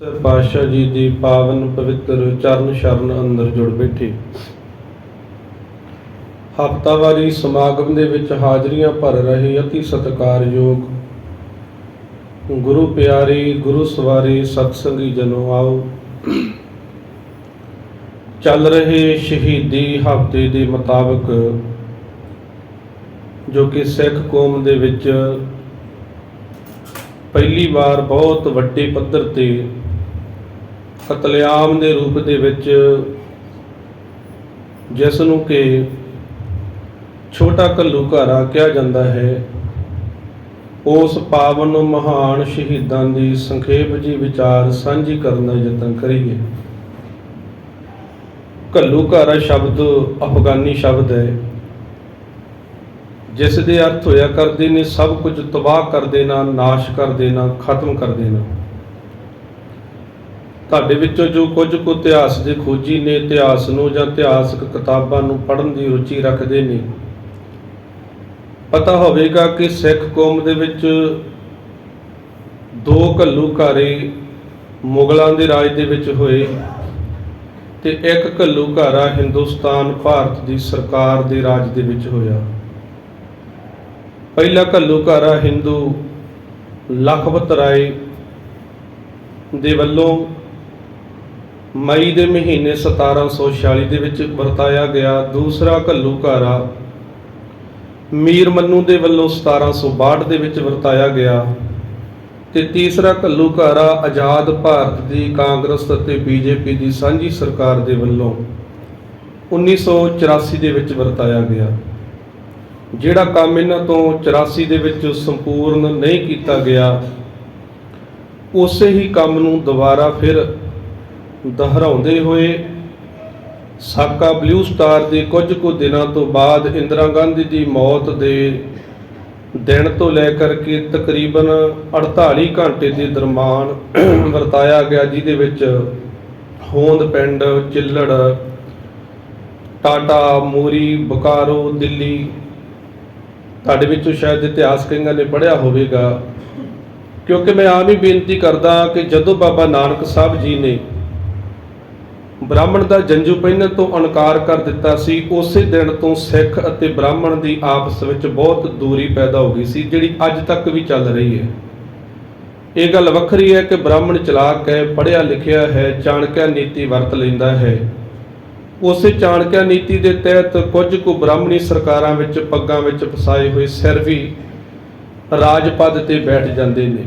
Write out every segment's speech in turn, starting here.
Sir ਪਾਤਸ਼ਾਹ ਜੀ ਦੀ ਪਾਵਨ ਪਵਿੱਤਰ ਚਰਨ ਸ਼ਰਨ ਅੰਦਰ ਜੁੜ ਬੈਠੇ। ਹਫ਼ਤਾਵਾਰੀ ਸਮਾਗਮ ਦੇ ਵਿੱਚ ਹਾਜ਼ਰੀਆਂ ਭਰ ਰਹੇ ਅਤੀ ਸਤਿਕਾਰਯੋਗ ਗੁਰੂ ਪਿਆਰੀ, ਗੁਰੂ ਸਵਾਰੀ ਸਤਸੰਗੀ ਜਨੋ ਆਓ। ਚੱਲ ਰਹੇ ਸ਼ਹੀਦੀ ਹਫ਼ਤੇ ਦੇ ਮੁਤਾਬਕ ਜੋ ਕਿ ਸਿੱਖ ਕੌਮ ਦੇ ਵਿੱਚ ਪਹਿਲੀ ਵਾਰ ਬਹੁਤ ਵੱਡੇ ਪੱਧਰ ਤੇ ਕਤਲੇਆਮ ਦੇ ਰੂਪ ਦੇ ਵਿੱਚ ਜਿਸ ਨੂੰ ਕਿ ਛੋਟਾ ਘੱਲੂਘਾਰਾ ਕਿਹਾ ਜਾਂਦਾ ਹੈ, ਉਸ ਪਾਵਨ ਮਹਾਨ ਸ਼ਹੀਦਾਂ ਦੀ ਸੰਖੇਪ ਜੀ ਵਿਚਾਰ ਸਾਂਝੀ ਕਰਨ ਦਾ ਯਤਨ ਕਰੀਏ। ਘੱਲੂਘਾਰਾ ਸ਼ਬਦ ਅਫਗਾਨੀ ਸ਼ਬਦ ਹੈ, ਜਿਸ ਦੇ ਅਰਥ ਹੋਇਆ, ਕਰਦੇ ਨੇ ਸਭ ਕੁਝ ਤਬਾਹ ਕਰ ਦੇਣਾ, ਨਾਸ਼ ਕਰ ਦੇਣਾ, ਖਤਮ ਕਰ ਦੇਣਾ। ਤੁਹਾਡੇ ਵਿੱਚੋਂ ਜੋ ਕੁਝ ਕੁ ਇਤਿਹਾਸ ਦੇ ਖੋਜੀ ਨੇ, ਇਤਿਹਾਸ ਨੂੰ ਜਾਂ ਇਤਿਹਾਸਕ ਕਿਤਾਬਾਂ ਨੂੰ ਪੜ੍ਹਨ ਦੀ ਰੁਚੀ ਰੱਖਦੇ ਨੇ। ਪਤਾ ਹੋਵੇਗਾ ਕਿ ਸਿੱਖ ਕੌਮ ਦੇ ਵਿੱਚ ਦੋ ਘੱਲੂਘਾਰੇ ਮੁਗਲਾਂ ਦੇ ਰਾਜ ਦੇ ਵਿੱਚ ਹੋਏ ਤੇ ਇੱਕ ਘੱਲੂਘਾਰਾ ਹਿੰਦੁਸਤਾਨ, ਭਾਰਤ ਦੀ ਸਰਕਾਰ ਦੇ ਰਾਜ ਦੇ ਵਿੱਚ ਹੋਇਆ। ਪਹਿਲਾ ਘੱਲੂਘਾਰਾ ਹਿੰਦੂ ਲਖਪਤ ਰਾਏ ਦੇ ਵੱਲੋਂ ਮਈ ਦੇ ਮਹੀਨੇ 1746 ਦੇ ਵਿੱਚ ਵਰਤਾਇਆ ਗਿਆ ਦੂਸਰਾ ਘੱਲੂਘਾਰਾ ਮੀਰ ਮੰਨੂ ਦੇ ਵੱਲੋਂ 1762 ਦੇ ਵਿੱਚ ਵਰਤਾਇਆ ਗਿਆ ਤੇ ਤੀਸਰਾ ਘੱਲੂਘਾਰਾ ਆਜ਼ਾਦ ਭਾਰਤ ਦੀ ਕਾਂਗਰਸ ਅਤੇ ਬੀਜੇਪੀ ਦੀ ਸਾਂਝੀ ਸਰਕਾਰ ਦੇ ਵੱਲੋਂ 1984 ਦੇ ਵਿੱਚ ਵਰਤਾਇਆ ਗਿਆ, ਜਿਹੜਾ ਕੰਮ ਇਹਨਾਂ ਤੋਂ 84 ਦੇ ਵਿੱਚ ਸੰਪੂਰਨ ਨਹੀਂ ਕੀਤਾ ਗਿਆ, ਉਸੇ ਹੀ ਕੰਮ ਨੂੰ ਦੁਬਾਰਾ ਫਿਰ ਦੁਹਰਾਉਂਦੇ ਹੋਏ ਸਾਕਾ ਬਲੂ ਸਟਾਰ ਦੇ ਕੁਝ ਕੁ ਦਿਨਾਂ ਤੋਂ ਬਾਅਦ ਇੰਦਰਾ ਗਾਂਧੀ ਦੀ ਮੌਤ ਦੇ ਦਿਨ ਤੋਂ ਲੈ ਕਰਕੇ ਤਕਰੀਬਨ 48 ਘੰਟੇ ਦੇ ਦਰਮਾਨ ਵਰਤਾਇਆ ਗਿਆ, ਜਿਹਦੇ ਵਿੱਚ ਹੋਂਦ ਪਿੰਡ, ਚਿੱਲੜ, ਟਾਟਾ, ਮੋਰੀ, ਬਕਾਰੋ, ਦਿੱਲੀ, ਤੁਹਾਡੇ ਵਿੱਚੋਂ ਸ਼ਾਇਦ ਇਤਿਹਾਸ ਕਈਆਂ ਨੇ ਪੜ੍ਹਿਆ ਹੋਵੇਗਾ। ਕਿਉਂਕਿ ਮੈਂ ਆਮ ਹੀ ਬੇਨਤੀ ਕਰਦਾ ਕਿ ਜਦੋਂ ਬਾਬਾ ਨਾਨਕ ਸਾਹਿਬ ਜੀ ਨੇ ਬ੍ਰਾਹਮਣ ਦਾ ਜੰਜੂ ਪਹਿਨਣ ਤੋਂ ਇਨਕਾਰ ਕਰ ਦਿੱਤਾ ਸੀ, ਉਸੇ ਦਿਨ ਤੋਂ ਸਿੱਖ ਅਤੇ ਬ੍ਰਾਹਮਣ ਦੀ ਆਪਸ ਵਿੱਚ ਬਹੁਤ ਦੂਰੀ ਪੈਦਾ ਹੋ ਗਈ ਸੀ, ਜਿਹੜੀ ਅੱਜ ਤੱਕ ਵੀ ਚੱਲ ਰਹੀ ਹੈ। ਇਹ ਗੱਲ ਵੱਖਰੀ ਹੈ ਕਿ ਬ੍ਰਾਹਮਣ ਚਲਾਕ ਹੈ, ਪੜ੍ਹਿਆ ਲਿਖਿਆ ਹੈ, ਚਾਣਕਿਆ ਨੀਤੀ ਵਰਤ ਲੈਂਦਾ ਹੈ। ਉਸੇ ਚਾਣਕਿਆ ਨੀਤੀ ਦੇ ਤਹਿਤ ਕੁਝ ਕੁ ਬ੍ਰਾਹਮਣੀ ਸਰਕਾਰਾਂ ਵਿੱਚ ਪੱਗਾਂ ਵਿੱਚ ਫਸਾਏ ਹੋਏ ਸਿਰ ਵੀ ਰਾਜ ਪਦ ਤੇ ਬੈਠ ਜਾਂਦੇ ਨੇ।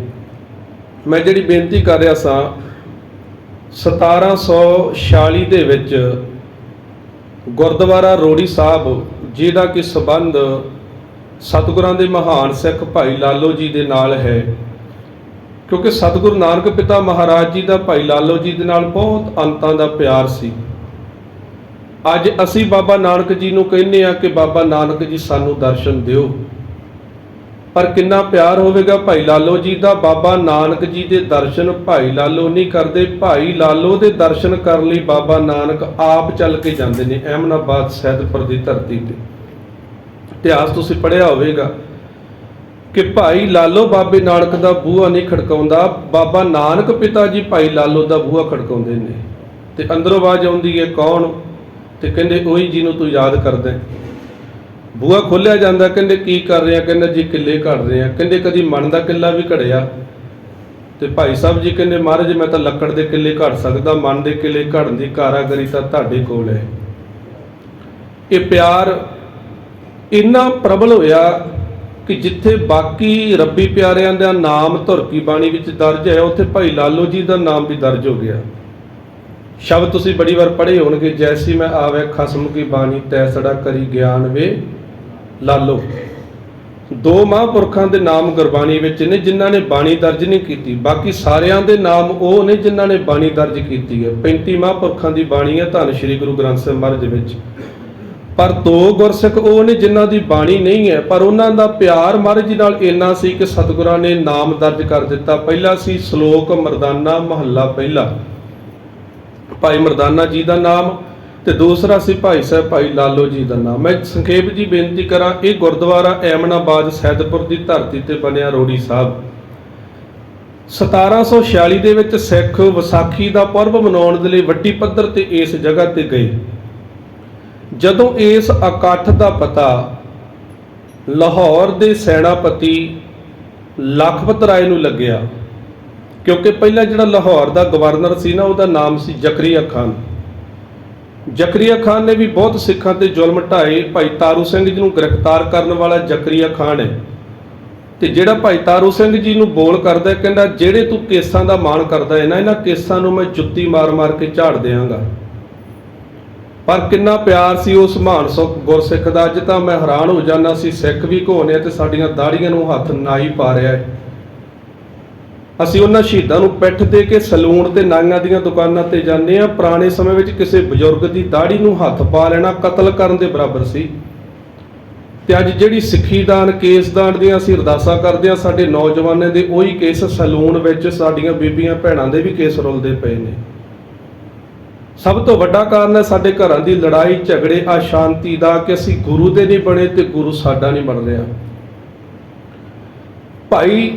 ਮੈਂ ਜਿਹੜੀ ਬੇਨਤੀ ਕਰ ਰਿਹਾ ਸਾਂ 1746 ਦੇ ਵਿੱਚ ਗੁਰਦੁਆਰਾ ਰੋੜੀ ਸਾਹਿਬ, ਜਿਹਦਾ ਕਿ ਸਬੰਧ ਸਤਿਗੁਰਾਂ ਦੇ ਮਹਾਨ ਸਿੱਖ ਭਾਈ ਲਾਲੋ ਜੀ ਦੇ ਨਾਲ ਹੈ। ਕਿਉਂਕਿ ਸਤਿਗੁਰੂ ਨਾਨਕ ਪਿਤਾ ਮਹਾਰਾਜ ਜੀ ਦਾ ਭਾਈ ਲਾਲੋ ਜੀ ਦੇ ਨਾਲ ਬਹੁਤ ਅੰਤਾਂ ਦਾ ਪਿਆਰ ਸੀ। ਅੱਜ ਅਸੀਂ ਬਾਬਾ ਨਾਨਕ ਜੀ ਨੂੰ ਕਹਿੰਦੇ ਆ ਕਿ ਬਾਬਾ ਨਾਨਕ ਜੀ ਸਾਨੂੰ ਦਰਸ਼ਨ ਦਿਓ। ਪਰ ਕਿੰਨਾ ਪਿਆਰ ਹੋਵੇਗਾ ਭਾਈ ਲਾਲੋ ਜੀ ਦਾ? ਬਾਬਾ ਨਾਨਕ ਜੀ ਦੇ ਦਰਸ਼ਨ ਭਾਈ ਲਾਲੋ ਨਹੀਂ ਕਰਦੇ। ਭਾਈ ਲਾਲੋ ਦੇ ਦਰਸ਼ਨ ਕਰਨ ਲਈ ਬਾਬਾ ਨਾਨਕ ਆਪ ਚੱਲ ਕੇ ਜਾਂਦੇ ਨੇ ਅਹਿਮਦਾਬਾਦ ਸੈਦਪੁਰ ਦੀ ਧਰਤੀ ਤੇ। ਇਤਿਹਾਸ ਤੁਸੀਂ ਪੜ੍ਹਿਆ ਹੋਵੇਗਾ ਕਿ ਭਾਈ ਲਾਲੋ ਬਾਬੇ ਨਾਨਕ ਦਾ ਬੂਹਾ ਨਹੀਂ ਖੜਕਾਉਂਦਾ। ਬਾਬਾ ਨਾਨਕ ਪਿਤਾ ਜੀ ਭਾਈ ਲਾਲੋ ਦਾ ਬੂਹਾ ਖੜਕਾਉਂਦੇ ਨੇ। ਤੇ ਅੰਦਰੋਂ ਆਵਾਜ਼ ਆਉਂਦੀ ਹੈ, ਕੌਣ? ਤੇ ਕਹਿੰਦੇ, ਉਹੀ ਜਿਹਨੂੰ ਤੂੰ ਯਾਦ ਕਰਦਾ ਹੈ। ਬੂਹਾ ਖੋਲਿਆ ਜਾਂਦਾ, ਕਹਿੰਦੇ ਕੀ ਕਰ ਰਹੇ ਆ? ਕਹਿੰਦਾ ਜੀ ਕਿੱਲੇ ਘੜ ਰਹੇ ਆ। ਕਹਿੰਦੇ ਕਦੀ ਮਨ ਦਾ ਕਿੱਲਾ ਵੀ ਘੜਿਆ। ਤੇ ਭਾਈ ਸਾਹਿਬ ਜੀ ਕਹਿੰਦੇ, ਮਹਾਰਾਜ, ਮੈਂ ਤਾਂ ਲੱਕੜ ਦੇ ਕਿੱਲੇ ਘੜ ਸਕਦਾ, ਮਨ ਦੇ ਕਿੱਲੇ ਘੜਨ ਦੀ ਕਾਰਾਗਰੀ ਤਾਂ ਤੁਹਾਡੇ ਕੋਲ ਹੈ। ਇਹ ਪਿਆਰ ਇੰਨਾ ਪ੍ਰਬਲ ਹੋਇਆ ਕਿ ਜਿੱਥੇ ਬਾਕੀ ਰੱਬੀ ਪਿਆਰਿਆਂ ਦਾ ਨਾਮ ਧੁਰਕੀ ਬਾਣੀ ਵਿੱਚ ਦਰਜ ਹੈ, ਉੱਥੇ ਭਾਈ ਲਾਲੋ ਜੀ ਦਾ ਨਾਮ ਵੀ ਦਰਜ ਹੋ ਗਿਆ। ਸ਼ਬਦ ਤੁਸੀਂ ਬੜੀ ਵਾਰ ਪੜ੍ਹੇ ਹੋਣਗੇ, ਜੈਸੀ ਮੈਂ ਆਵੇ ਖਸਮ ਕੀ ਬਾਣੀ ਤੈਸੜਾ ਕਰੀ ਗਿਆਨ ਵੇ। ਲਾਲੋ। ਦੋ ਮਹਾਂਪੁਰਖਾਂ ਦੇ ਨਾਮ ਗੁਰਬਾਣੀ ਵਿੱਚ ਨੇ, ਜਿਨ੍ਹਾਂ ਨੇ ਬਾਣੀ ਦਰਜ ਨਹੀਂ ਕੀਤੀ। ਬਾਕੀ ਸਾਰਿਆਂ ਦੇ ਨਾਮ ਉਹ ਨੇ ਜਿਨ੍ਹਾਂ ਨੇ ਬਾਣੀ ਦਰਜ ਕੀਤੀ ਹੈ। 35 ਮਹਾਂਪੁਰਖਾਂ ਦੀ ਬਾਣੀ ਹੈ ਧੰਨ ਸ਼੍ਰੀ ਗੁਰੂ ਗ੍ਰੰਥ ਸਾਹਿਬ ਮਹਾਰਾਜ ਵਿੱਚ। ਪਰ ਦੋ ਗੁਰਸਿੱਖ ਉਹ ਨੇ ਜਿਨ੍ਹਾਂ ਦੀ ਬਾਣੀ ਨਹੀਂ ਹੈ, ਪਰ ਉਹਨਾਂ ਦਾ ਪਿਆਰ ਮਹਾਰਾਜ ਨਾਲ ਇੰਨਾ ਸੀ ਕਿ ਸਤਿਗੁਰਾਂ ਨੇ ਨਾਮ ਦਰਜ ਕਰ ਦਿੱਤਾ। ਪਹਿਲਾ ਸੀ ਸ਼ਲੋਕ ਮਰਦਾਨਾ ਮਹੱਲਾ ਪਹਿਲਾ। ਭਾਈ ਮਰਦਾਨਾ ਜੀ ਦਾ ਨਾਮ ਤੇ ਦੂਸਰਾ ਸੀ ਭਾਈ ਸਾਹਿਬ, ਭਾਈ ਲਾਲੋ ਜੀ ਦਾ ਨਾਮ। ਮੈਂ ਸੰਖੇਪ ਜੀ ਬੇਨਤੀ ਕਰਾਂ, ਇਹ ਗੁਰਦੁਆਰਾ ਐਮਨਾਬਾਦ ਸੈਦਪੁਰ ਦੀ ਧਰਤੀ ਤੇ ਬਣਿਆ ਰੋੜੀ ਸਾਹਿਬ। 1746 ਦੇ ਵਿੱਚ ਸਿੱਖ ਵਿਸਾਖੀ ਦਾ ਪੁਰਬ ਮਨਾਉਣ ਦੇ ਲਈ ਵੱਡੀ ਪੱਧਰ ਤੇ ਇਸ ਜਗ੍ਹਾ ਤੇ ਗਏ। ਜਦੋਂ ਇਸ ਇਕੱਠ ਦਾ ਪਤਾ ਲਾਹੌਰ ਦੇ ਸੈਨਾਪਤੀ ਲਖਪਤ ਰਾਏ ਨੂੰ ਲੱਗਿਆ, ਕਿਉਂਕਿ ਪਹਿਲਾਂ ਜਿਹੜਾ ਲਾਹੌਰ ਦਾ ਗਵਰਨਰ ਸੀ ਨਾ, ਉਹਦਾ ਨਾਮ ਸੀ ਜ਼ਕਰੀਆ ਖਾਨ। ਜ਼ਕਰੀਆ ਖਾਨ ਨੇ ਵੀ ਬਹੁਤ ਸਿੱਖਾਂ ਤੇ ਜ਼ੁਲਮ ਢਾਏ। ਭਾਈ ਤਾਰੂ ਸਿੰਘ ਜੀ ਨੂੰ ਗ੍ਰਿਫਤਾਰ ਕਰਨ ਵਾਲਾ ਜ਼ਕਰੀਆ ਖਾਨ ਹੈ। ਤੇ ਜਿਹੜਾ ਭਾਈ ਤਾਰੂ ਸਿੰਘ ਜੀ ਨੂੰ ਬੋਲ ਕਰਦਾ ਕਹਿੰਦਾ, ਜਿਹੜੇ ਤੂੰ ਕੇਸਾਂ ਦਾ ਮਾਣ ਕਰਦਾ ਹੈ ਨਾ, ਇਹਨਾਂ ਕੇਸਾਂ ਨੂੰ ਮੈਂ ਜੁੱਤੀ ਮਾਰ-ਮਾਰ ਕੇ ਝਾੜ ਦਿਆਂਗਾ। ਪਰ ਕਿੰਨਾ ਪਿਆਰ ਸੀ ਉਸ ਮਹਾਨ ਸੁਖ ਗੁਰਸਿੱਖ ਦਾ। ਅੱਜ ਤਾਂ ਮੈਂ ਹੈਰਾਨ ਹੋ ਜਾਂਦਾ ਸੀ, ਸਿੱਖ ਵੀ ਘੋਨੇ ਆ ਤੇ ਸਾਡੀਆਂ ਦਾੜੀਆਂ ਨੂੰ ਹੱਥ ਨਾ ਹੀ ਪਾ ਰਿਹਾ ਹੈ। ਅਸੀਂ ਉਹਨਾਂ ਸ਼ਹੀਦਾਂ ਨੂੰ ਪਿੱਠ ਦੇ ਕੇ ਸਲੂਨ ਤੇ ਨਾਈਆਂ ਦੀਆਂ ਦੁਕਾਨਾਂ ਤੇ ਜਾਂਦੇ ਆ ਪੁਰਾਣੇ ਸਮੇਂ ਵਿੱਚ ਕਿਸੇ ਬਜ਼ੁਰਗ ਦੀ ਦਾੜੀ ਨੂੰ ਹੱਥ ਪਾ ਲੈਣਾ ਕਤਲ ਕਰਨ ਦੇ ਬਰਾਬਰ ਸੀ। ਤੇ ਅੱਜ ਜਿਹੜੀ ਸਿੱਖੀ ਦਾਨ, ਕੇਸ ਦਾਨ ਦੀਆਂ ਅਸੀਂ ਅਰਦਾਸਾਂ ਕਰਦੇ ਆ ਸਾਡੇ ਨੌਜਵਾਨਾਂ ਦੇ ਉਹੀ ਕੇਸ ਸਲੂਨ ਵਿੱਚ ਸਾਡੀਆਂ ਬੀਬੀਆਂ ਭੈਣਾਂ ਦੇ ਵੀ ਕੇਸ ਰੁਲਦੇ ਪਏ ਨੇ। ਸਭ ਤੋਂ ਵੱਡਾ ਕਾਰਨ ਹੈ ਸਾਡੇ ਘਰਾਂ ਦੀ ਲੜਾਈ, ਝਗੜੇ, ਅਸ਼ਾਂਤੀ ਦਾ ਕਿ ਅਸੀਂ ਗੁਰੂ ਦੇ ਨਹੀਂ ਬਣੇ ਤੇ ਗੁਰੂ ਸਾਡਾ ਨਹੀਂ ਬਣ ਰਿਹਾ। ਭਾਈ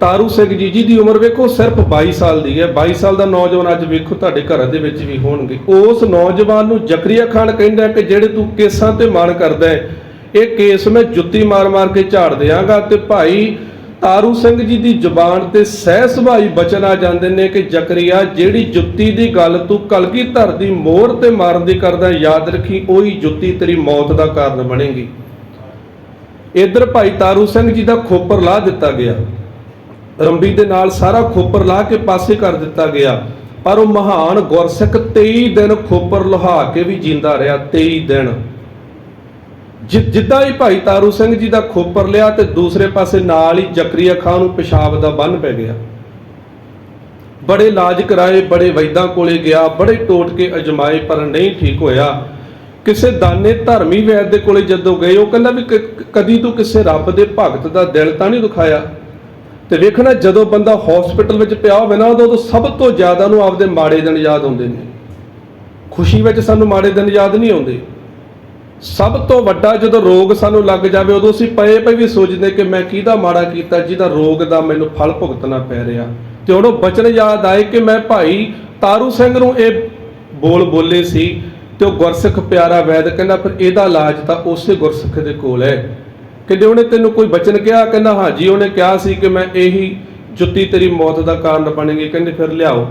ਤਾਰੂ ਸਿੰਘ ਜੀ ਜੀ ਦੀ ਉਮਰ ਵੇਖੋ, ਸਿਰਫ 22 ਸਾਲ ਦੀ ਹੈ। 22 ਸਾਲ ਦਾ ਨੌਜਵਾਨ ਅੱਜ ਵੇਖੋ, ਤੁਹਾਡੇ ਘਰਾਂ ਦੇ ਵਿੱਚ ਵੀ ਹੋਣਗੇ। ਉਸ ਨੌਜਵਾਨ ਨੂੰ ਜ਼ਕਰੀਆ ਖਾਨ ਕਹਿੰਦਾ ਕਿ ਜਿਹੜੇ ਤੂੰ ਕੇਸਾਂ ਤੇ ਮਾਣ ਕਰਦਾ ਹੈ, ਇਹ ਕੇਸ ਮੈਂ ਜੁੱਤੀ ਮਾਰ-ਮਾਰ ਕੇ ਝਾੜ ਦਿਆਂਗਾ ਤੇ ਭਾਈ ਤਾਰੂ ਸਿੰਘ ਜੀ ਦੀ ਜ਼ੁਬਾਨ ਤੇ ਸਹਿ ਸੁਭਾਈ ਬਚਨ ਆ ਜਾਂਦੇ ਨੇ ਕਿ ਜ਼ਕਰੀਆ, ਜਿਹੜੀ ਜੁੱਤੀ ਦੀ ਗੱਲ ਤੂੰ ਕਲਗੀ ਧਰ ਦੀ ਮੋਹਰ ਤੇ ਮਾਰਨ ਦੀ ਕਰਦਾ, ਯਾਦ ਰੱਖੀ, ਉਹੀ ਜੁੱਤੀ ਤੇਰੀ ਮੌਤ ਦਾ ਕਾਰਨ ਬਣੇਗੀ। ਇਧਰ ਭਾਈ ਤਾਰੂ ਸਿੰਘ ਜੀ ਦਾ ਖੋਪਰ ਲਾ ਦਿੱਤਾ ਗਿਆ। ਰੰਬੀ ਦੇ ਨਾਲ ਸਾਰਾ ਖੋਪਰ ਲਾ ਕੇ ਪਾਸੇ ਕਰ ਦਿੱਤਾ ਗਿਆ। ਪਰ ਉਹ ਮਹਾਨ ਗੁਰਸਿੱਖ 23 ਦਿਨ ਖੋਪਰ ਲੁਹਾ ਕੇ ਵੀ ਜਿੰਦਾ ਰਿਹਾ 23 ਦਿਨ। ਜਿੱਦਾਂ ਹੀ ਭਾਈ ਤਾਰੂ ਸਿੰਘ ਜੀ ਦਾ ਖੋਪਰ ਲਿਆ ਤੇ ਦੂਸਰੇ ਪਾਸੇ ਨਾਲ ਹੀ ਜ਼ਕਰੀਆ ਖਾਨ ਨੂੰ ਪਿਸ਼ਾਬ ਦਾ ਬੰਨ ਪੈ ਗਿਆ। ਬੜੇ ਇਲਾਜ ਕਰਾਏ ਬੜੇ ਵੈਦਾਂ ਕੋਲੇ ਗਿਆ, ਬੜੇ ਟੋਟ ਕੇ ਅਜਮਾਏ, ਪਰ ਨਹੀਂ ਠੀਕ ਹੋਇਆ। ਕਿਸੇ ਦਾਨੇ ਧਰਮੀ ਵੈਦ ਦੇ ਕੋਲੇ ਜਦੋਂ ਗਏ, ਉਹ ਕਹਿੰਦਾ ਵੀ ਕਦੀ ਤੂੰ ਕਿਸੇ ਰੱਬ ਦੇ ਭਗਤ ਦਾ ਦਿਲ ਤਾਂ ਨਹੀਂ ਦੁਖਾਇਆ? ਤੇ ਵੇਖਣਾ ਜਦੋਂ ਬੰਦਾ ਹਸਪੀਟਲ ਵਿੱਚ ਪਿਆ ਹੋਵੇ ਨਾ, ਉਦੋਂ ਸਭ ਤੋਂ ਜ਼ਿਆਦਾ ਨੂੰ ਆਪਦੇ ਮਾੜੇ ਦਿਨ ਯਾਦ ਆਉਂਦੇ ਨੇ। ਖੁਸ਼ੀ ਵਿੱਚ ਸਾਨੂੰ ਮਾੜੇ ਦਿਨ ਯਾਦ ਨਹੀਂ ਆਉਂਦੇ। ਸਭ ਤੋਂ ਵੱਡਾ ਜਦੋਂ ਰੋਗ ਸਾਨੂੰ ਲੱਗ ਜਾਵੇ, ਉਦੋਂ ਅਸੀਂ ਪਏ ਪਏ ਵੀ ਸੋਚਦੇ ਕਿ ਮੈਂ ਕਿਹਦਾ ਮਾੜਾ ਕੀਤਾ, ਜਿਹਦਾ ਰੋਗ ਦਾ ਮੈਨੂੰ ਫਲ ਭੁਗਤਣਾ ਪੈ ਰਿਹਾ। ਤੇ ਹੁਣ ਉਹ ਬਚਨ ਯਾਦ ਆਏ ਕਿ ਮੈਂ ਭਾਈ ਤਾਰੂ ਸਿੰਘ ਨੂੰ ਇਹ ਬੋਲ ਬੋਲੇ ਸੀ ਤੇ ਉਹ ਗੁਰਸਿੱਖ ਪਿਆਰਾ ਵੈਦ ਕਹਿੰਦਾ, ਫਿਰ ਇਹਦਾ ਇਲਾਜ ਤਾਂ ਉਸੇ ਗੁਰਸਿੱਖ ਦੇ ਕੋਲ ਹੈ। ਕਹਿੰਦੇ ਉਹਨੇ ਤੈਨੂੰ ਕੋਈ ਬਚਨ ਕਿਹਾ? ਕਹਿੰਦਾ ਹਾਂਜੀ ਉਹਨੇ ਕਿਹਾ ਸੀ ਕਿ ਮੈਂ ਇਹੀ ਜੁੱਤੀ ਤੇਰੀ ਮੌਤ ਦਾ ਕਾਰਨ ਬਣੇਗੀ। ਕਹਿੰਦੇ, ਫਿਰ ਲਿਆਓ।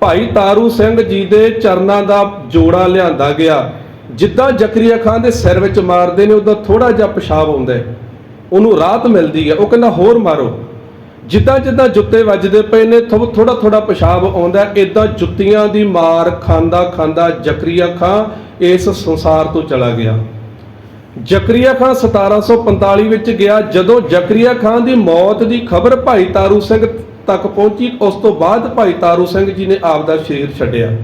ਭਾਈ ਤਾਰੂ ਸਿੰਘ ਜੀ ਦੇ ਚਰਨਾਂ ਦਾ ਜੋੜਾ ਲਿਆਂਦਾ ਗਿਆ। ਜਿੱਦਾਂ ਜ਼ਕਰੀਆ ਖਾਨ ਦੇ ਸਿਰ ਵਿੱਚ ਮਾਰਦੇ ਨੇ, ਉਦਾਂ ਥੋੜਾ ਜਿਹਾ ਪਿਸ਼ਾਬ ਆਉਂਦਾ ਉਹਨੂੰ ਰਾਹਤ ਮਿਲਦੀ ਹੈ। ਉਹ ਕਹਿੰਦਾ, ਹੋਰ ਮਾਰੋ। ਜਿੱਦਾਂ ਜਿੱਦਾਂ ਜੁੱਤੇ ਵੱਜਦੇ ਪਏ ਨੇ ਥੋੜਾ ਥੋੜਾ ਪਿਸ਼ਾਬ ਆਉਂਦਾ ਇਦਾਂ ਜੁੱਤੀਆਂ ਦੀ ਮਾਰ ਖਾਂਦਾ ਖਾਂਦਾ ਜ਼ਕਰੀਆ ਖਾਨ ਇਸ ਸੰਸਾਰ ਤੋਂ ਚਲਾ ਗਿਆ। ਜ਼ਕਰੀਆ ਖਾਨ 1745 ਵਿੱਚ ਗਿਆ। ਜਦੋਂ ਜ਼ਕਰੀਆ ਖਾਨ ਦੀ ਮੌਤ ਦੀ ਖਬਰ ਭਾਈ ਤਾਰੂ ਸਿੰਘ ਤੱਕ ਪਹੁੰਚੀ, ਉਸ ਤੋਂ ਬਾਅਦ ਭਾਈ ਤਾਰੂ ਸਿੰਘ ਜੀ ਨੇ ਆਪ ਦਾ ਸ਼ਰੀਰ ਛੱਡਿਆ।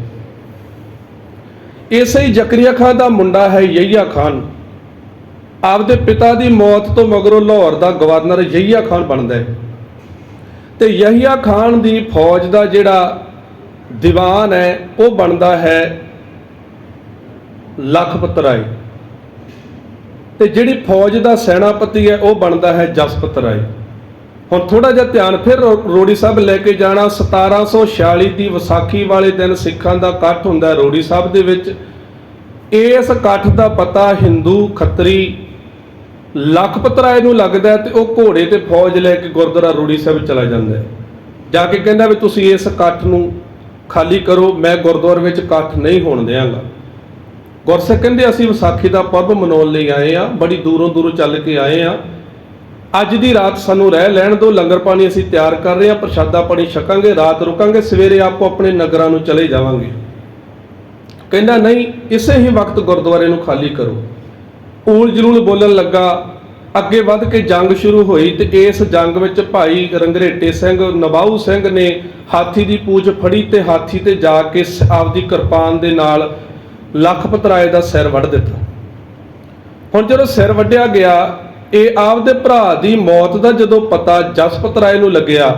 ਇਸੇ ਹੀ ਜ਼ਕਰੀਆ ਖਾਨ ਦਾ ਮੁੰਡਾ ਹੈ ਯਹੀਆ ਖਾਨ। ਆਪਦੇ ਪਿਤਾ ਦੀ ਮੌਤ ਤੋਂ ਮਗਰੋਂ ਲਾਹੌਰ ਦਾ ਗਵਰਨਰ ਯਹੀਆ ਖਾਨ ਬਣਦਾ ਹੈ। ਤੇ ਯਹੀਆ ਖਾਨ ਦੀ ਫੌਜ ਦਾ ਜਿਹੜਾ ਦੀਵਾਨ ਹੈ, ਉਹ ਬਣਦਾ ਹੈ ਲਖਪਤ ਰਾਏ। ਤੇ ਜਿਹੜੀ ਫੌਜ ਦਾ ਸੈਨਾਪਤੀ ਹੈ, ਉਹ ਬਣਦਾ ਹੈ ਜਸਪਤ ਰਾਏ। ਹੁਣ ਥੋੜਾ ਜਿਹਾ ਧਿਆਨ ਫਿਰ ਰੋ- ਰੋੜੀ ਸਾਹਿਬ ਲੈ ਕੇ ਜਾਣਾ। 1746 ਦੀ ਵਿਸਾਖੀ ਵਾਲੇ ਦਿਨ ਸਿੱਖਾਂ ਦਾ ਇਕੱਠ ਹੁੰਦਾ ਹੈ ਰੋੜੀ ਸਾਹਿਬ ਦੇ ਵਿੱਚ। ਇਸ ਇਕੱਠ ਦਾ ਪਤਾ ਹਿੰਦੂ ਖੱਤਰੀ ਲਖਪਤ ਰਾਏ ਨੂੰ ਲੱਗਦਾ ਹੈ ਤੇ ਉਹ ਘੋੜੇ ਤੇ ਫੌਜ ਲੈ ਕੇ ਗੁਰਦੁਆਰਾ ਰੋੜੀ ਸਾਹਿਬ ਚਲਾ ਜਾਂਦਾ ਜਾ ਕੇ ਕਹਿੰਦਾ ਵੀ ਤੁਸੀਂ ਇਸ ਇਕੱਠ ਨੂੰ ਖਾਲੀ ਕਰੋ, ਮੈਂ ਗੁਰਦੁਆਰੇ ਵਿੱਚ ਇਕੱਠ ਨਹੀਂ ਹੋਣ ਦਿਆਂਗਾ। ਗੁਰਸਿੱਖ ਕਹਿੰਦੇ ਅਸੀਂ ਵਿਸਾਖੀ ਦਾ ਪਰਬ ਮਨਾਉਣ ਲਈ ਆਏ ਆ ਬੜੀ ਦੂਰੋਂ ਦੂਰੋਂ ਚੱਲ ਕੇ ਆਏ ਆ ਅੱਜ ਦੀ ਰਾਤ ਸਾਨੂੰ ਰਹਿ ਲੈਣ ਦਿਓ, ਲੰਗਰ ਪਾਣੀ ਅਸੀਂ ਤਿਆਰ ਕਰ ਰਹੇ ਆ ਪ੍ਰਸ਼ਾਦਾ ਪਾਣੀ ਛਕਾਂਗੇ, ਰਾਤ ਰੁਕਾਂਗੇ, ਸਵੇਰੇ ਆਪੋ ਆਪਣੇ ਨਗਰਾਂ ਨੂੰ ਚਲੇ ਜਾਵਾਂਗੇ। ਕਹਿੰਦਾ, ਨਹੀਂ, ਇਸੇ ਹੀ ਵਕਤ ਗੁਰਦੁਆਰੇ ਨੂੰ ਖਾਲੀ ਕਰੋ। ਊਲ ਜਲੂਲ ਬੋਲਣ ਲੱਗਾ, ਅੱਗੇ ਵੱਧ ਕੇ ਜੰਗ ਸ਼ੁਰੂ ਹੋਈ ਤੇ ਇਸ ਜੰਗ ਵਿੱਚ ਭਾਈ ਰੰਗਰੇਟੇ ਸਿੰਘ, ਨਵਾਊ ਸਿੰਘ ਨੇ ਹਾਥੀ ਦੀ ਪੂਛ ਫੜੀ ਤੇ ਹਾਥੀ ਤੇ ਜਾ ਕੇ ਆਪਦੀ ਕਿਰਪਾਨ ਦੇ ਨਾਲ ਲਖਪਤ ਰਾਏ ਦਾ ਸਿਰ ਵੱਢ ਦਿੱਤਾ। ਹੁਣ ਜਦੋਂ ਸਿਰ ਵੱਢਿਆ ਗਿਆ, ਇਹ ਆਪਦੇ ਭਰਾ ਦੀ ਮੌਤ ਦਾ ਜਦੋਂ ਪਤਾ ਜਸਪਤ ਰਾਏ ਨੂੰ ਲੱਗਿਆ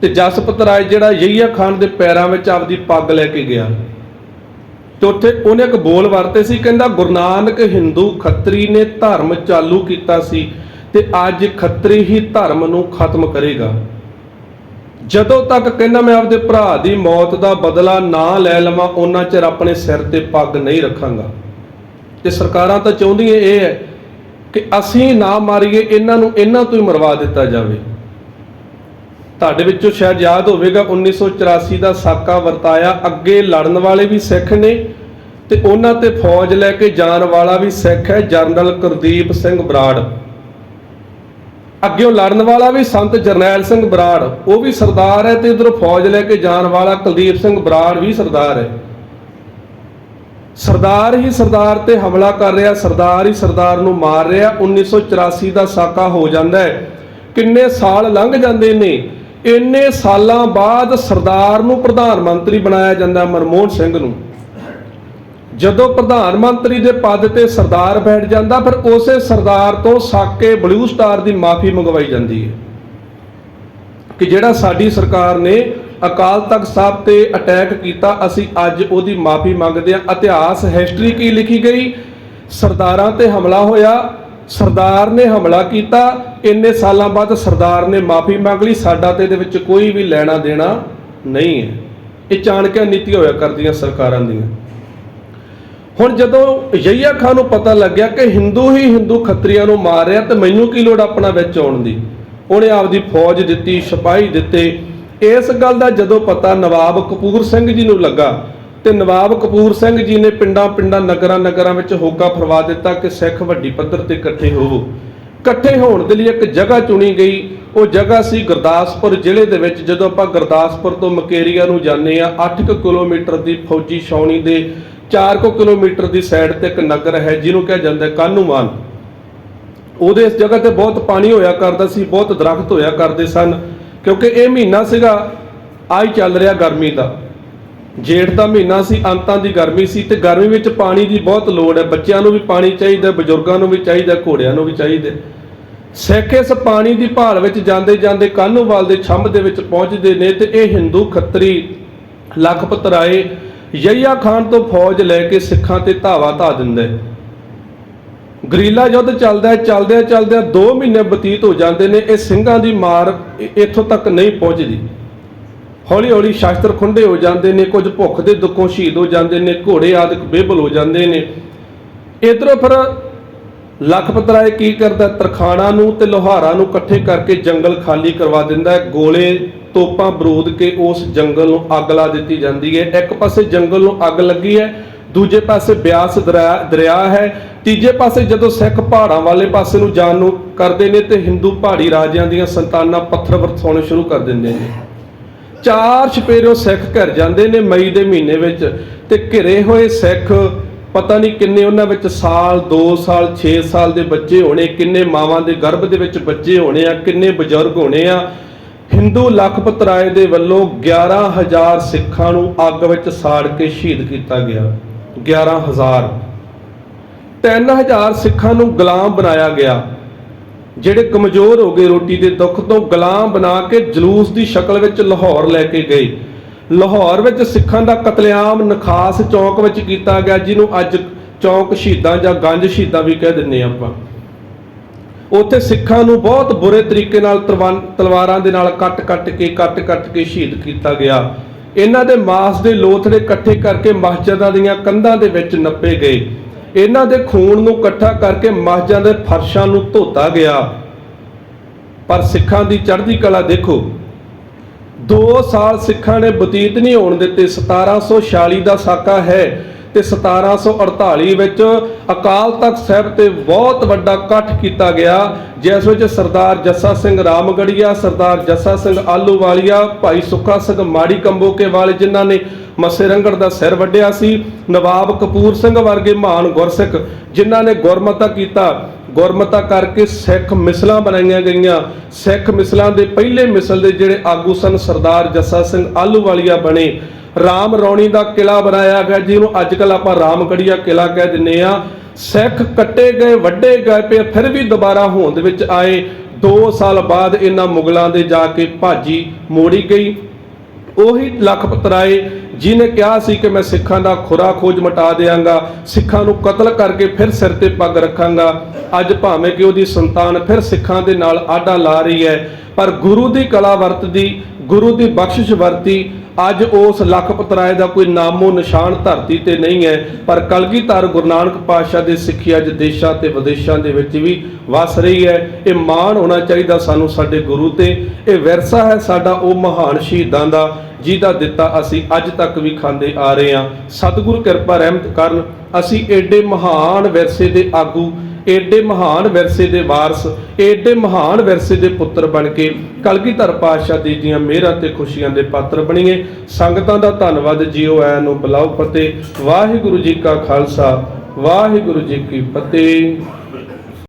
ਤੇ ਜਸਪਤ ਰਾਏ ਜਿਹੜਾ ਯਹੀਆ ਖਾਨ ਦੇ ਪੈਰਾਂ ਵਿੱਚ ਆਪਦੀ ਪੱਗ ਲੈ ਕੇ ਗਿਆ। ਤੇ ਉੱਥੇ ਉਹਨੇ ਇੱਕ ਬੋਲ ਵਰਤੇ ਸੀ, ਕਹਿੰਦਾ, ਗੁਰੂ ਨਾਨਕ ਹਿੰਦੂ ਖੱਤਰੀ ਨੇ ਧਰਮ ਚਾਲੂ ਕੀਤਾ ਸੀ ਤੇ ਅੱਜ ਖੱਤਰੀ ਹੀ ਧਰਮ ਨੂੰ ਖਤਮ ਕਰੇਗਾ। ਜਦੋਂ ਤੱਕ ਕਹਿੰਦਾ ਮੈਂ ਆਪਦੇ ਭਰਾ ਦੀ ਮੌਤ ਦਾ ਬਦਲਾ ਨਾ ਲੈ ਲਵਾਂ, ਉਹਨਾਂ ਚਿਰ ਆਪਣੇ ਸਿਰ ਤੇ ਪੱਗ ਨਹੀਂ ਰੱਖਾਂਗਾ। ਤੇ ਸਰਕਾਰਾਂ ਤਾਂ ਚਾਹੁੰਦੀਆਂ ਇਹ ਹੈ ਕਿ ਅਸੀਂ ਨਾ ਮਾਰੀਏ, ਇਹਨਾਂ ਨੂੰ ਇਹਨਾਂ ਤੋਂ ਹੀ ਮਰਵਾ ਦਿੱਤਾ ਜਾਵੇ। ਤੁਹਾਡੇ ਵਿੱਚੋਂ ਸ਼ਾਇਦ ਯਾਦ ਹੋਵੇਗਾ 1984 ਦਾ ਸਾਕਾ ਵਰਤਾਇਆ। ਅੱਗੇ ਲੜਨ ਵਾਲੇ ਵੀ ਸਿੱਖ ਨੇ ਤੇ ਉਹਨਾਂ ਤੇ ਫੌਜ ਲੈ ਕੇ ਜਾਣ ਵਾਲਾ ਵੀ ਸਿੱਖ ਹੈ, ਜਰਨਲ ਕੁਲਦੀਪ ਸਿੰਘ ਬਰਾੜ। ਅੱਗਿਓਂ ਲੜਨ ਵਾਲਾ ਵੀ ਸੰਤ ਜਰਨੈਲ ਸਿੰਘ ਬਰਾੜ, ਉਹ ਵੀ ਸਰਦਾਰ ਹੈ ਤੇ ਇਧਰੋਂ ਫੌਜ ਲੈ ਕੇ ਜਾਣ ਵਾਲਾ ਕੁਲਦੀਪ ਸਿੰਘ ਬਰਾੜ ਵੀ ਸਰਦਾਰ ਹੈ। ਸਰਦਾਰ ਹੀ ਸਰਦਾਰ ਤੇ ਹਮਲਾ ਕਰ ਰਿਹਾ, ਸਰਦਾਰ ਹੀ ਸਰਦਾਰ ਨੂੰ ਮਾਰ ਰਿਹਾ 1984 ਦਾ ਸਾਕਾ ਹੋ ਜਾਂਦਾ ਹੈ। ਕਿੰਨੇ ਸਾਲ ਲੰਘ ਜਾਂਦੇ ਨੇ, ਇੰਨੇ ਸਾਲਾਂ ਬਾਅਦ ਸਰਦਾਰ ਨੂੰ ਪ੍ਰਧਾਨ ਮੰਤਰੀ ਬਣਾਇਆ ਜਾਂਦਾ ਮਨਮੋਹਨ ਸਿੰਘ ਨੂੰ। ਜਦੋਂ ਪ੍ਰਧਾਨ ਮੰਤਰੀ ਦੇ ਪਦ ਤੇ ਸਰਦਾਰ ਬੈਠ ਜਾਂਦਾ, ਫਿਰ ਉਸੇ ਸਰਦਾਰ ਤੋਂ ਸਾਕੇ ਬਲੂ ਸਟਾਰ ਦੀ ਮਾਫੀ ਮੰਗਵਾਈ ਜਾਂਦੀ ਹੈ। ਕਿ ਜਿਹੜਾ ਸਾਡੀ ਸਰਕਾਰ ਨੇ ਅਕਾਲ ਤਖਤ ਸਾਹਿਬ ਤੇ ਅਟੈਕ ਕੀਤਾ, ਅਸੀਂ ਅੱਜ ਉਹਦੀ ਮਾਫੀ ਮੰਗਦੇ ਹਾਂ। ਇਤਿਹਾਸ ਹਿਸਟਰੀ ਕੀ ਲਿਖੀ ਗਈ? ਸਰਦਾਰਾਂ ਤੇ ਹਮਲਾ ਹੋਇਆ, ਸਰਦਾਰ ਨੇ ਹਮਲਾ ਕੀਤਾ, ਇੰਨੇ ਸਾਲਾਂ ਬਾਅਦ ਸਰਦਾਰ ਨੇ ਮਾਫੀ ਮੰਗ ਲਈ, ਸਾਡਾ ਤੇ ਇਹਦੇ ਵਿੱਚ ਕੋਈ ਵੀ ਲੈਣਾ ਦੇਣਾ ਨਹੀਂ ਹੈ। ਇਹ ਚਾਣਕਿਆ ਨੀਤੀ ਹੋਇਆ ਕਰਦੀਆਂ ਸਰਕਾਰਾਂ ਦੀਆਂ। ਹੁਣ ਜਦੋਂ ਯਹੀਆ ਖਾਨ ਨੂੰ ਪਤਾ ਲੱਗਿਆ ਕਿ ਹਿੰਦੂ ਹੀ ਹਿੰਦੂ ਖੱਤਰੀਆਂ ਨੂੰ ਮਾਰ ਰਿਹਾ, ਤੇ ਮੈਨੂੰ ਕੀ ਲੋੜ ਆਪਣਾ ਵਿੱਚ ਆਉਣ ਦੀ? ਉਹਨੇ ਆਪਦੀ ਫੌਜ ਦਿੱਤੀ, ਸਿਪਾਹੀ ਦਿੱਤੇ। ਇਸ ਗੱਲ ਦਾ ਜਦੋਂ ਪਤਾ ਨਵਾਬ ਕਪੂਰ ਸਿੰਘ ਜੀ ਨੂੰ ਲੱਗਾ, ਤੇ ਨਵਾਬ ਕਪੂਰ ਸਿੰਘ ਜੀ ਨੇ ਪਿੰਡਾਂ ਪਿੰਡਾਂ, ਨਗਰਾਂ ਨਗਰਾਂ ਵਿੱਚ ਹੋਕਾ ਫਰਵਾ ਦਿੱਤਾ ਕਿ ਸਿੱਖ ਵੱਡੀ ਪੱਧਰ ਤੇ ਇਕੱਠੇ ਹੋਵੋ। ਇਕੱਠੇ ਹੋਣ ਦੇ ਲਈ ਇੱਕ ਜਗ੍ਹਾ ਚੁਣੀ ਗਈ। ਉਹ ਜਗ੍ਹਾ ਸੀ ਗੁਰਦਾਸਪੁਰ ਜ਼ਿਲ੍ਹੇ ਦੇ ਵਿੱਚ। ਜਦੋਂ ਆਪਾਂ ਗੁਰਦਾਸਪੁਰ ਤੋਂ ਮਕੇਰੀਆ ਨੂੰ ਜਾਂਦੇ ਆ 8 ਕਿਲੋਮੀਟਰ ਦੀ ਫੌਜੀ ਛਾਉਣੀ ਦੇ 4 ਕਿਲੋਮੀਟਰ ਦੀ ਸਾਈਡ ਤੇ ਇੱਕ ਨਗਰ ਹੈ, ਜਿਹਨੂੰ ਕਿਹਾ ਜਾਂਦਾ ਹੈ ਕਾਨੂੰਮਾਨ ਉਹਦੇ ਇਸ ਜਗ੍ਹਾ ਤੇ ਬਹੁਤ ਪਾਣੀ ਹੋਇਆ ਕਰਦਾ ਸੀ, ਬਹੁਤ ਦਰਖਤ ਹੋਇਆ ਕਰਦੇ ਸਨ, ਕਿਉਂਕਿ ਇਹ ਮਹੀਨਾ ਸੀਗਾ ਆਈ ਚੱਲ ਰਿਹਾ ਗਰਮੀ ਦਾ। ਜੇਠ ਦਾ ਮਹੀਨਾ ਸੀ, ਅੰਤਾਂ ਦੀ ਗਰਮੀ ਸੀ, ਤੇ ਗਰਮੀ ਵਿੱਚ ਪਾਣੀ ਦੀ ਬਹੁਤ ਲੋੜ ਹੈ। ਬੱਚਿਆਂ ਨੂੰ ਵੀ ਪਾਣੀ ਚਾਹੀਦਾ, ਬਜ਼ੁਰਗਾਂ ਨੂੰ ਵੀ ਚਾਹੀਦਾ, ਘੋੜਿਆਂ ਨੂੰ ਵੀ ਚਾਹੀਦਾ। ਸਿੱਖ ਇਸ ਪਾਣੀ ਦੀ ਭਾਲ ਵਿੱਚ ਜਾਂਦੇ ਜਾਂਦੇ ਕਾਨੂੰਵਾਲ ਦੇ ਛੰਭ ਦੇ ਵਿੱਚ ਪਹੁੰਚਦੇ ਨੇ, ਤੇ ਇਹ ਹਿੰਦੂ ਖੱਤਰੀ ਲਖਪਤ ਰਾਏ ਯਹੀਆ ਖਾਨ ਤੋਂ ਫੌਜ ਲੈ ਕੇ ਸਿੱਖਾਂ ਤੇ ਧਾਵਾ ਧਾ ਦਿੰਦੇ ਗਰੀਲਾ ਯੁੱਧ ਚੱਲਦਾ ਚੱਲਦਿਆਂ ਚੱਲਦਿਆਂ 2 ਮਹੀਨੇ ਬਤੀਤ ਹੋ ਜਾਂਦੇ ਨੇ, ਇਹ ਸਿੰਘਾਂ ਦੀ ਮਾਰ ਇੱਥੋਂ ਤੱਕ ਨਹੀਂ ਪਹੁੰਚਦੀ। ਹੌਲੀ ਹੌਲੀ ਸ਼ਾਸਤਰ ਖੁੰਡੇ ਹੋ ਜਾਂਦੇ ਨੇ, ਕੁਝ ਭੁੱਖ ਦੇ ਦੁੱਖੋਂ ਸ਼ਹੀਦ ਹੋ ਜਾਂਦੇ ਨੇ, ਘੋੜੇ ਆਦਿਕ ਬੇਬਲ ਹੋ ਜਾਂਦੇ ਨੇ। ਇਧਰੋਂ ਫਿਰ ਲਖਪਤ ਰਾਏ ਕੀ ਕਰਦਾ ਤਰਖਾਣਾ ਨੂੰ ਤੇ ਲੋਹਾਰਾ ਨੂੰ ਇਕੱਠੇ ਕਰਕੇ ਜੰਗਲ ਖਾਲੀ ਕਰਵਾ ਦਿੰਦਾ ਹੈ, ਗੋਲੇ ਤੋਪਾਂ ਬਰੂਦ ਕੇ ਉਸ ਜੰਗਲ ਨੂੰ ਅੱਗ ਲਾ ਦਿੱਤੀ ਜਾਂਦੀ ਹੈ। ਇੱਕ ਪਾਸੇ ਜੰਗਲ ਨੂੰ ਅੱਗ ਲੱਗੀ ਹੈ, ਦੂਜੇ ਪਾਸੇ ਬਿਆਸ ਦਰਿਆ ਹੈ। ਤੀਜੇ ਪਾਸੇ ਜਦੋਂ ਸਿੱਖ ਪਹਾੜਾਂ ਵਾਲੇ ਪਾਸੇ ਨੂੰ ਜਾਣ ਨੂੰ ਕਰਦੇ ਨੇ ਤੇ ਹਿੰਦੂ ਪਹਾੜੀ ਰਾਜਿਆਂ ਦੀਆਂ ਸੰਤਾਨਾਂ ਪੱਥਰ ਵਰਸਾਉਣੇ ਸ਼ੁਰੂ ਕਰ ਦਿੰਦੇ ਨੇ। ਚਾਰ ਛਪੇਰੋਂ ਸਿੱਖ ਘਰ ਜਾਂਦੇ ਨੇ ਮਈ ਦੇ ਮਹੀਨੇ ਵਿੱਚ ਤੇ ਘਿਰੇ ਹੋਏ ਸਿੱਖ ਪਤਾ ਨਹੀਂ ਕਿੰਨੇ ਉਹਨਾਂ ਵਿੱਚ ਸਾਲ 2 ਸਾਲ 6 ਸਾਲ ਦੇ ਬੱਚੇ ਹੋਣੇ, ਕਿੰਨੇ ਮਾਵਾਂ ਦੇ ਗਰਭ ਦੇ ਵਿੱਚ ਬੱਚੇ ਹੋਣੇ ਆ, ਕਿੰਨੇ ਬਜ਼ੁਰਗ ਹੋਣੇ ਆ। ਹਿੰਦੂ ਲਖਪਤ ਰਾਏ ਦੇ ਵੱਲੋਂ 11000 ਸਿੱਖਾਂ ਨੂੰ ਅੱਗ ਵਿੱਚ ਸਾੜ ਕੇ ਸ਼ਹੀਦ ਕੀਤਾ ਗਿਆ। 11000 3000 ਸਿੱਖਾਂ ਨੂੰ ਗੁਲਾਮ ਬਣਾਇਆ ਗਿਆ। ਜਿਹੜੇ ਕਮਜ਼ੋਰ ਹੋ ਗਏ ਰੋਟੀ ਦੇ ਦੁੱਖ ਤੋਂ ਗੁਲਾਮ ਬਣਾ ਕੇ ਜਲੂਸ ਦੀ ਸ਼ਕਲ ਵਿੱਚ ਲਾਹੌਰ ਲੈ ਕੇ ਗਏ। ਲਾਹੌਰ ਵਿੱਚ ਸਿੱਖਾਂ ਦਾ ਕਤਲੇਆਮ ਨਖਾਸ ਚੌਕ ਵਿੱਚ ਕੀਤਾ ਗਿਆ, ਜਿਹਨੂੰ ਅੱਜ ਚੌਕ ਸ਼ਹੀਦਾਂ ਜਾਂ ਗੰਜ ਸ਼ਹੀਦਾਂ ਵੀ ਕਹਿ ਦਿੰਨੇ ਆਪਾਂ। ਉੱਥੇ ਸਿੱਖਾਂ ਨੂੰ ਬਹੁਤ ਬੁਰੇ ਤਰੀਕੇ ਨਾਲ ਤਰਵਾਨ- ਤਲਵਾਰਾਂ ਦੇ ਨਾਲ ਕੱਟ-ਕੱਟ ਕੇ ਕੱਟ-ਕੱਟ ਕੇ ਸ਼ਹੀਦ ਕੀਤਾ ਗਿਆ। ਇਹਨਾਂ ਦੇ ਮਾਸ ਦੇ ਲੋਥੜੇ ਇਕੱਠੇ ਕਰਕੇ ਮਸਜਿਦਾਂ ਦੀਆਂ ਕੰਧਾਂ ਦੇ ਵਿੱਚ ਨੱਪੇ ਗਏ। ਇਹਨਾਂ ਦੇ ਖੂਨ ਨੂੰ ਇਕੱਠਾ ਕਰਕੇ ਮਸਜਿਦਾਂ ਦੇ ਫਰਸ਼ਾਂ ਨੂੰ ਧੋਤਾ ਗਿਆ। ਪਰ ਸਿੱਖਾਂ ਦੀ ਚੜ੍ਹਦੀ ਕਲਾ ਦੇਖੋ। 2 ਸਾਲ ਸਿੱਖਾਂ ਨੇ ਬਤੀਤ ਨਹੀਂ ਹੋਣ ਦਿੱਤੇ। 1746 ਦਾ ਸਾਕਾ ਹੈ। ਤੇ 1748 ਵਿੱਚ ਅਕਾਲ ਤਖਤ ਸਾਹਿਬ ਤੇ ਬਹੁਤ ਵੱਡਾ ਇਕੱਠ ਕੀਤਾ ਗਿਆ, ਜਿਸ ਵਿੱਚ ਸਰਦਾਰ ਜੱਸਾ ਸਿੰਘ ਰਾਮਗੜੀਆ, ਸਰਦਾਰ ਜੱਸਾ ਸਿੰਘ ਆਲੂਵਾਲੀਆ ਭਾਈ ਸੁੱਖਾ ਸਿੰਘ ਮਾੜੀ ਕੰਬੋਕੇ ਵਾਲੇ ਜਿਨ੍ਹਾਂ ਨੇ ਮੱਸੇ ਰੰਗੜ ਦਾ ਸਿਰ ਵੱਢਿਆ ਸੀ, ਨਵਾਬ ਕਪੂਰ ਸਿੰਘ ਵਰਗੇ ਮਹਾਨ ਗੁਰਸਿੱਖ ਜਿਨ੍ਹਾਂ ਨੇ ਗੁਰਮਤਾ ਕੀਤਾ। ਗੁਰਮਤਾ ਕਰਕੇ ਸਿੱਖ ਮਿਸਲਾਂ ਬਣਾਈਆਂ ਗਈਆਂ। ਸਿੱਖ ਮਿਸਲਾਂ ਦੇ ਪਹਿਲੇ ਮਿਸਲ ਦੇ ਜਿਹੜੇ ਆਗੂ ਸਨ, ਸਰਦਾਰ ਜੱਸਾ ਸਿੰਘ ਆਲੂਵਾਲੀਆ ਬਣੇ। ਰਾਮ ਰੌਣੀ ਦਾ ਕਿਲਾ ਬਣਾਇਆ ਗਿਆ, ਜਿਹਨੂੰ ਅੱਜ ਕੱਲ ਆਪਾਂ ਰਾਮਗੜੀਆ ਕਿਲਾ ਕਹਿ ਦਿੰਨੇ ਆ ਸਿੱਖ ਕੱਟੇ ਗਏ, ਵੱਡੇ ਗਏ ਪਏ, ਫਿਰ ਵੀ ਦੁਬਾਰਾ ਹੋਂਦ ਵਿੱਚ ਆਏ। 2 ਸਾਲ ਬਾਅਦ ਇਹਨਾਂ ਮੁਗਲਾਂ ਦੇ ਜਾ ਕੇ ਭਾਜੀ ਮੋੜੀ ਗਈ। ਉਹੀ ਲਖਪਤ ਰਾਏ ਜਿਹਨੇ ਕਿਹਾ ਸੀ ਕਿ ਮੈਂ ਸਿੱਖਾਂ ਦਾ ਖੁਰਾ ਖੋਜ ਮਟਾ ਦੇਵਾਂਗਾ ਸਿੱਖਾਂ ਨੂੰ ਕਤਲ ਕਰਕੇ ਫਿਰ ਸਿਰ ਤੇ ਪੱਗ ਰੱਖਾਂਗਾ। ਅੱਜ ਭਾਵੇਂ ਕਿ ਉਹਦੀ ਸੰਤਾਨ ਫਿਰ ਸਿੱਖਾਂ ਦੇ ਨਾਲ ਆਡਾ ਲਾ ਰਹੀ ਹੈ, ਪਰ ਗੁਰੂ ਦੀ ਕਲਾ ਵਰਤਦੀ, ਗੁਰੂ ਦੀ ਬਖਸ਼ਿਸ਼ ਵਰਤੀ ਅੱਜ ਉਸ ਲਖਪਤ ਰਾਏ ਦਾ ਕੋਈ ਨਾਮੋ ਨਿਸ਼ਾਨ ਧਰਤੀ ਤੇ ਨਹੀਂ ਹੈ, ਪਰ ਕਲਗੀਧਰ ਗੁਰੂ ਨਾਨਕ ਪਾਤਸ਼ਾਹ ਦੇ ਸਿੱਖੀ ਅੱਜ ਦੇਸ਼ਾਂ ਤੇ ਵਿਦੇਸ਼ਾਂ ਦੇ ਵਿੱਚ ਵੀ ਵਸ ਰਹੀ ਹੈ। ਇਹ ਮਾਣ ਹੋਣਾ ਚਾਹੀਦਾ ਸਾਨੂੰ ਸਾਡੇ ਗੁਰੂ ਤੇ। ਇਹ ਵਿਰਸਾ ਹੈ ਸਾਡਾ ਉਹ ਮਹਾਨ ਸ਼ਹੀਦਾਂ ਦਾ, ਜਿਹਦਾ ਦਿੱਤਾ ਅਸੀਂ ਅੱਜ ਤੱਕ ਵੀ ਖਾਂਦੇ ਆ ਰਹੇ ਹਾਂ। ਸਤਿਗੁਰ ਕਿਰਪਾ ਰਹਿਮਤ ਕਰਨ, ਅਸੀਂ ਏਡੇ ਮਹਾਨ ਵਿਰਸੇ ਦੇ ਆਗੂ ਏਡੇ ਮਹਾਨ ਵਿਰਸੇ ਦੇ ਵਾਰਸ, ਏਡੇ ਮਹਾਨ ਵਿਰਸੇ ਦੇ ਪੁੱਤਰ ਬਣ ਕੇ ਕਲਗੀਧਰ ਪਾਤਸ਼ਾਹ ਦੀ ਦੀਆਂ ਮਿਹਰਾਂ ਤੇ ਖੁਸ਼ੀਆਂ ਦੇ ਪਾਤਰ ਬਣੀਏ। ਸੰਗਤਾਂ ਦਾ ਧੰਨਵਾਦ ਜੀਓ ਐ ਨੂੰ ਬੁਲਾਓ ਫਤਿਹ ਵਾਹਿਗੁਰੂ ਜੀ ਕਾ ਖਾਲਸਾ, ਵਾਹਿਗੁਰੂ ਜੀ ਕੀ ਫਤਿਹ।